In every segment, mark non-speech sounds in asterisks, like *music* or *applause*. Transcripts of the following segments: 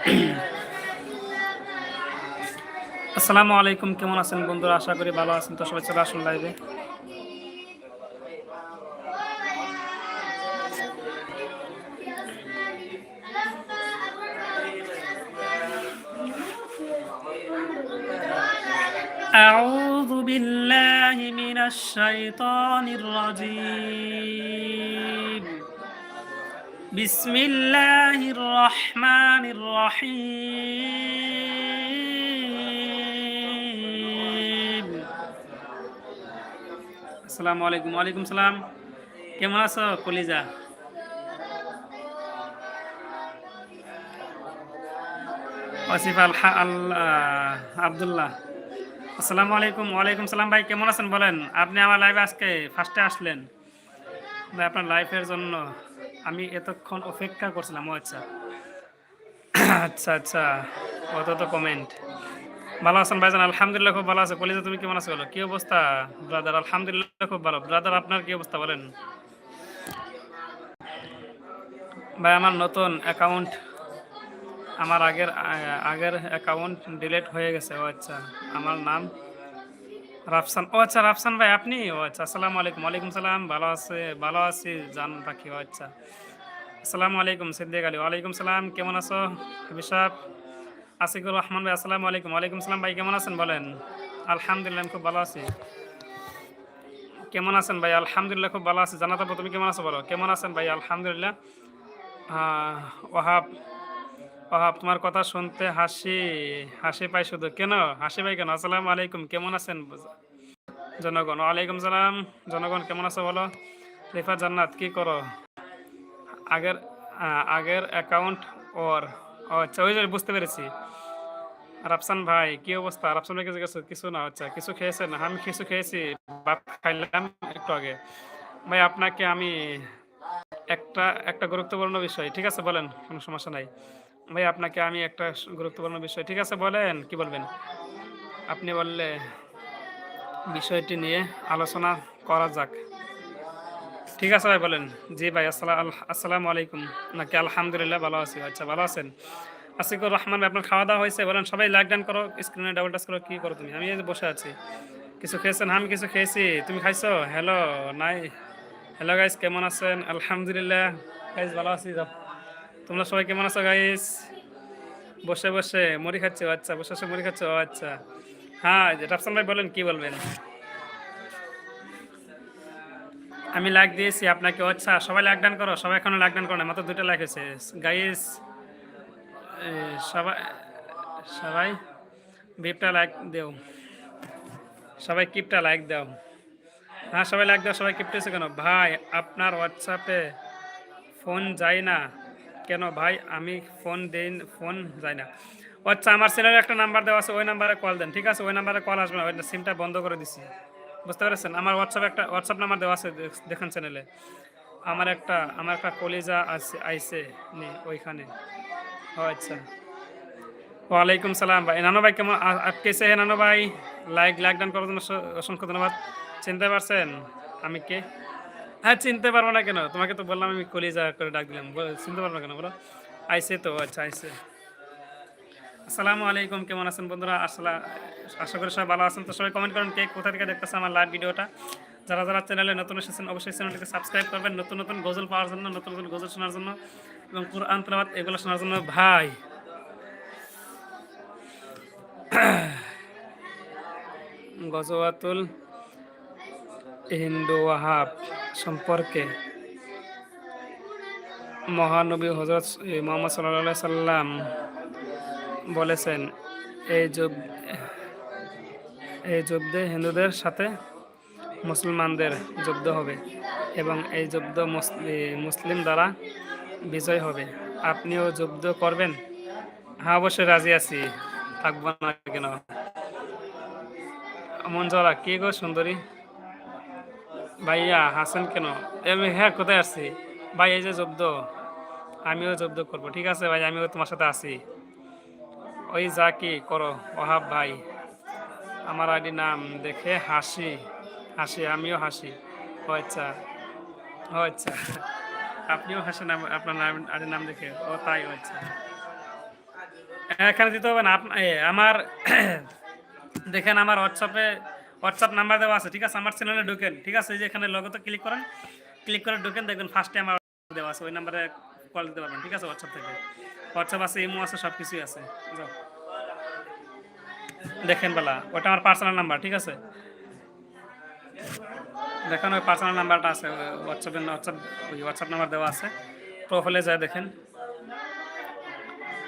*clears throat* আসসালামু আলাইকুম কেমন আছেন বন্ধুরা আশা করি ভালো আছেন তো সবাই চলে আসুন লাইভে أعوذ بالله من الشيطان الرجيم بسم الله الرحمن الرحيم আসসালামু আলাইকুম ওয়ালাইকুম সালাম কেমন আছো কলিজা আসিফ আল আল্লাহ আবদুল্লাহ আসসালামু আলাইকুম ওয়ালাইকুম সালাম ভাই কেমন আছেন বলেন আপনি আমার লাইভে আজকে ফার্স্টে আসলেন ভাই আপনার লাইফের জন্য আমি এতক্ষণ অপেক্ষা করছিলাম, ও আচ্ছা। আচ্ছা আচ্ছা অত তো কমেন্ট ভালো আছেন ভাইজান? আলহামদুলিল্লাহ খুব ভালো আছে। কলিজা, তুমি কেমন আছো বলো? কি অবস্থা? ব্রাদার আলহামদুলিল্লাহ খুব ভালো। ব্রাদার আপনার কি অবস্থা বলেন? ভাই, আমার নতুন অ্যাকাউন্ট আমার আগের আগের অ্যাকাউন্ট ডিলিট হয়ে গেছে, ও আচ্ছা। আমার নাম রাফসান। ও আচ্ছা রাফসান ভাই আপনি? ও আচ্ছা আসসালামু আলাইকুম। ওয়ালাইকুম সালাম ভালো আছে ভালো আছি জান পাখি ও আচ্ছা। আসসালামু আলাইকুম সিদ্দিক আলী। ওয়ালাইকুম সালাম কেমন আছো? হিসাব আসিকুর রহমান ভাই আসসালামু আলাইকুম। ওয়ালাইকুম সালাম ভাই কেমন আছেন বলেন? আলহামদুলিল্লাহ আমি খুব ভালো আছি। কেমন আছেন ভাই? আলহামদুলিল্লাহ খুব ভালো আছি। জানাতে তুমি কেমন আছো বলো? কেমন আছেন ভাই? আলহামদুলিল্লাহ। আহ, ওহাব তোমার কথা শুনতে হাসি হাসি পাই শুধু। কেন? হাসি পাই কেন? আসসালামু আলাইকুম, কেমন আছেন? জনগণ, ওয়ালাইকুম সালাম। জনগণ, কেমন আছো বলো? রিফা জান্নাত, কি করো? আগের আগের অ্যাকাউন্ট ওর, ও আচ্ছা ওই বুঝতে পেরেছি। রাফসান ভাই, কি অবস্থা? রাফসান ভাই, কিছু কিছু না আচ্ছা কিছু খেয়েছেন? আমি কিছু খেয়েছি, ভাত খাইলাম একটু আগে। ভাই, আপনাকে আমি একটা একটা গুরুত্বপূর্ণ বিষয়, ঠিক আছে? বলেন, কোনো সমস্যা নাই। ভাই, আপনাকে আমি একটা গুরুত্বপূর্ণ বিষয়, ঠিক আছে বলেন? কি বলবেন? আপনি বললে বিষয়টি নিয়ে আলোচনা করা যাক। ঠিক আছে ভাই, বলেন। জি ভাই আসসালাম আসসালামু আলাইকুম। নাকি আলহামদুলিল্লাহ ভালো আছি। আচ্ছা ভালো আছেন? আসিকুর রহমান আপনার খাওয়া দাওয়া হয়েছে? বলেন, সবাই লাইক ডান করো স্ক্রিনে ডাবল টাচ করো, কি করো তুমি? আমি বসে আছি। কিছু খেয়েছেন? আমি কিছু খেয়েছি। তুমি খাইছো? হ্যালো নাই। হ্যালো গাইস কেমন আছেন? আলহামদুলিল্লাহ। গাইস ভালো আছি তোমরা সবাই কেমন আছো গাইস বসে বসে, মুড়ি খাচ্ছো আচ্ছা বসে বসে মুড়ি খাচ্ছো আচ্ছা। হ্যাঁ রাফসান ভাই বলেন, কি বলবেন? আমি লাইক দিয়েছি আপনাকে আচ্ছা সবাই লাইক ডান করো, সবাই এখনও লাইক ডান করো না, মাত্র দুটো লাইক হয়েছে। গাইস সবাই সবাই বিপটা লাইক দেও। সবাই কিপটা লাইক দাও। হ্যাঁ সবাই লাইক দাও, সবাই কিপটেছে কেন? ভাই, আপনার হোয়াটসঅ্যাপে ফোন যায় না। কেন ভাই? আমি ফোন দেই ফোন যায় না। আচ্ছা আমার ছেলের একটা নাম্বার দেওয়া আছে, ওই নাম্বারে কল দেন, ঠিক আছে? ওই নাম্বারে কল আসবে না সিমটা বন্ধ করে দিছি। বুঝতে পেরেছেন? আমার হোয়াটসঅ্যাপ একটা হোয়াটসঅ্যাপ নাম্বার দেওয়া আছে দেখ- দেখেন চ্যানেলে আমার একটা আমার একটা কলিজা আছে আইসে নি, ওইখানে। ও আচ্ছা। ওয়ালাইকুম সালাম ভাই। নানো ভাই কেমন আ- আপ কেসে হে নানো ভাই? লাইক লাইক ডান করার জন্য অসংখ্য ধন্যবাদ। চিনতে পারছেন? আমি কে? হ্যাঁ চিনতে পারব না কেন? তোমাকে তো বললাম, আমি কলিজা করে ডাক দিলাম। চিনতে পারব না কেন? বলো। আইসে তো আচ্ছা আইসে। আসসালামু আলাইকুম, কেমন আছেন বন্ধুরা? আসলা আশা করি সবাই ভালো আছেন। তো সবাই কমেন্ট করেন কে কোথা থেকে দেখতেছে আমার লাইভ ভিডিওটা যারা যারা চ্যানেলে নতুন এসেছেন, অবশ্যই চ্যানেলটিকে সাবস্ক্রাইব করবেন। নতুন নতুন গজল পাওয়ার জন্য, নতুন নতুন গজল শোনার জন্য এবং কোরআন তেলাওয়াত এগুলো শোনার জন্য ভাই। *clears throat* গজওয়াতুল হিন্দু ওয়াহাব। সম্পর্কে মহানবী হজরত মোহাম্মদ সাল্লাহ সাল্লাম বলেছেন, এই যুগ এই যুদ্ধে হিন্দুদের সাথে মুসলমানদের যুদ্ধ হবে এবং এই যুদ্ধ মুসলি- মুসলিম দ্বারা বিজয় হবে। আপনিও যুদ্ধ করবেন? হ্যাঁ অবশ্যই রাজি আছি। থাকব না কেন? মঞ্জরা কে গো সুন্দরী? ভাইয়া, হাসান কেন? হ্যাঁ কোথায় আসছি ভাই, এই যে যুদ্ধ আমিও যুদ্ধ করব, ঠিক আছে ভাই? আমিও তোমার সাথে আছি। ওই যা কি করো ওহাব ভাই। আমার আইডি নাম দেখে হাসি হাসি, আমিও হাসি। ও আচ্ছা ও আচ্ছা। আপনিও হাসেন আপনার নাম, আইডি নাম দেখে। ও তাই, ও আচ্ছা। এখানে দিতে হবে না আমার, দেখেন আমার হোয়াটসঅ্যাপে হোয়াটসঅ্যাপ নাম্বার দেওয়া আছে, ঠিক আছে? আমার চ্যানেলে ঢুকেন, ঠিক আছে? যে এখানে লগোতে ক্লিক করেন ক্লিক করে ঢুকেন, দেখবেন ফার্স্টে আমার দেওয়া আছে, ওই নাম্বারে কল দিতে পারবেন, ঠিক আছে? হোয়াটসঅ্যাপ থেকে। হোয়াটসঅ্যাপ আছে, ইমো আছে, সব কিছুই আছে। দেখেন বেলা ওটা আমার পার্সোনাল নাম্বার ঠিক আছে? দেখেন ওই পার্সোনাল নাম্বারটা আছে হোয়াটসঅ্যাপের, হোয়াটসঅ্যাপ, ওই হোয়াটসঅ্যাপ নাম্বার দেওয়া আছে। প্রোফাইলে যায় দেখেন।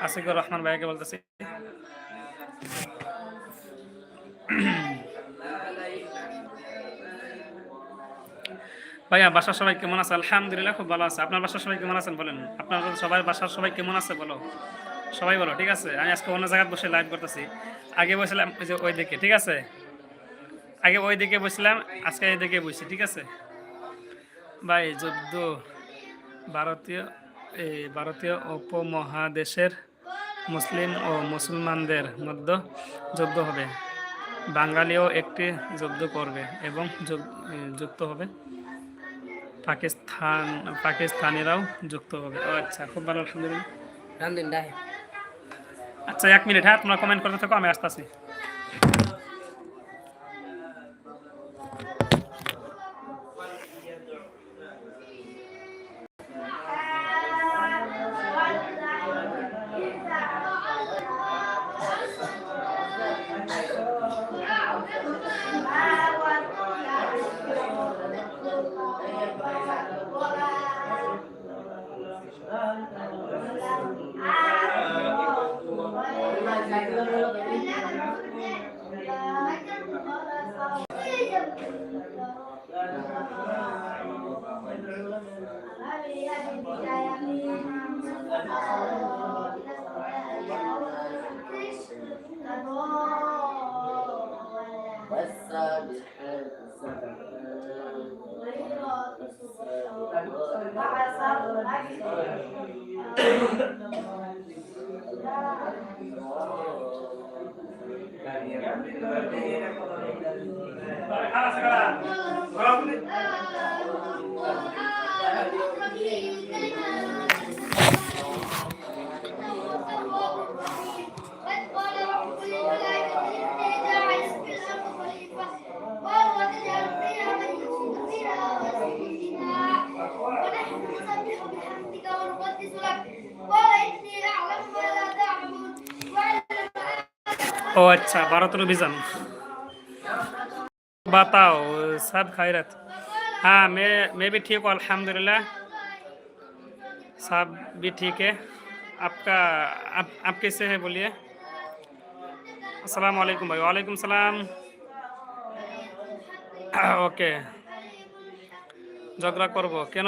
আসিকুর রহমান ভাইকে বলতেছি। ভাইয়া, বাসার সবাই কেমন আছে? আলহামদুলিল্লাহ খুব ভালো আছে। আপনার বাসার সবাই কেমন আছেন বলেন? আপনার সবাই, বাসার সবাই কেমন আছে বলো? সবাই বলো, ঠিক আছে? আমি আজকে অন্য জায়গায় বসে লাইভ করতেছি। আগে বসছিলাম ওই যে ওই দিকে, ঠিক আছে? আগে ওই দিকে বসছিলাম আজকে এই দিকে বসছি ঠিক আছে? ভাই, যুদ্ধ ভারতীয়, এই ভারতীয় উপমহাদেশের মুসলিম ও মুসলমানদের মধ্যে যুদ্ধ হবে। বাঙালিও একটি যুদ্ধ করবে এবং যুক্ত হবে। পাকিস্তান পাকিস্তানেরাও যুক্ত হবে। ও আচ্ছা খুব ভালো আলহামদুলিল্লাহ। আচ্ছা এক মিনিট হ্যাঁ তোমরা কমেন্ট করতে থাকো আমি আসতেছি। والسابحات سبحان مع صبر ও আচ্ছা ভারতের অভিযান बताओ सब खैरत हाँ मैं मैं भी ठीक हूँ अल्हम्दुलिल्लाह सब भी ठीक है आपका आप आप कैसे हैं बोलिए अस्सलाम वालेकुम भाई वालेकुम सलाम ওকে ঝগড়া করব কেন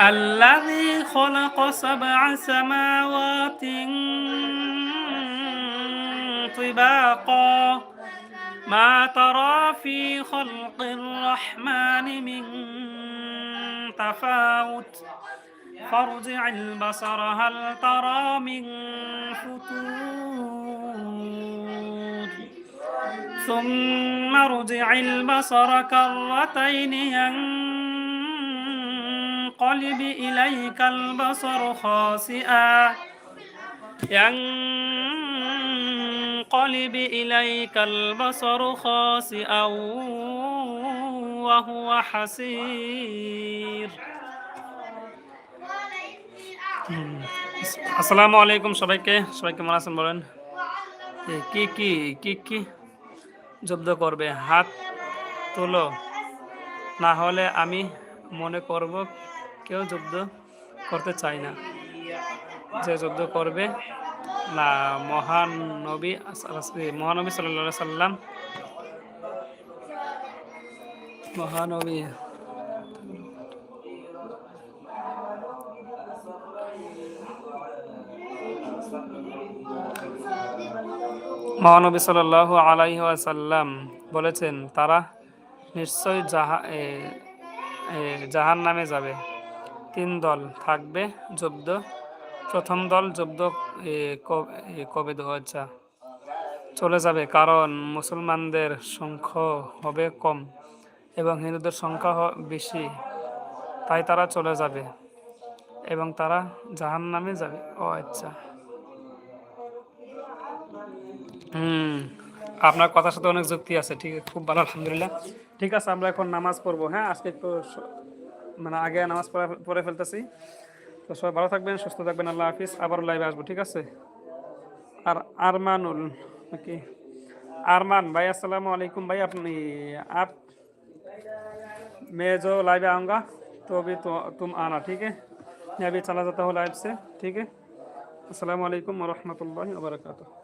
الذي خلق سبع سماوات طباقا. ما ترى في خلق الرحمن من تفاوت. فارجع البصر هل ترى من فتور؟ ثم ارجع البصر كرتين ينقلب إليك البصر خاسئا ينقلب إليك البصر خاسئا وهو حسير আসসালামু আলাইকুম সবাইকে সবাই কেমন আছেন বলেন এ, কি কি কি কি যুদ্ধ করবে হাত তোলো না হলে আমি মনে করব কেউ যুদ্ধ করতে চায় না। যে যুদ্ধ করবে, না, মহান নবী মহানবী সাল্লা সাল্লাম মহানবী মহানবী সাল আলাইহি আসাল্লাম বলেছেন, তারা নিশ্চয়ই জাহা জাহান নামে যাবে। তিন দল থাকবে জব্দ প্রথম দল জব্দ কবে দু আচ্ছা চলে যাবে কারণ মুসলমানদের সংখ্যা হবে কম এবং হিন্দুদের সংখ্যা বেশি। তাই তারা চলে যাবে এবং তারা জাহান নামে যাবে। ও আচ্ছা। হুম, আপনার কথার সাথে অনেক যুক্তি আছে, ঠিক, খুব ভালো, আলহামদুলিল্লাহ। ঠিক আছে, আমরা এখন নামাজ পড়ব হ্যাঁ? আজকে একটু মানে আগে নামাজ পড়া পড়ে ফেলতেছি তো সবাই ভালো থাকবেন সুস্থ থাকবেন আল্লাহ হাফিজ আবার লাইভে আসবো ঠিক আছে আর আরমানুল নাকি আরমান भाई अस्सलाम वालेकुम भाई अपनी आप मैं जो लाइव आऊँगा तो अभी तो तुम आना ठीक है मैं अभी चला जाता हूँ लाइव से ठीक है अस्सलाम वालेकुम वरहमतुल्लाहि वबरकातुहू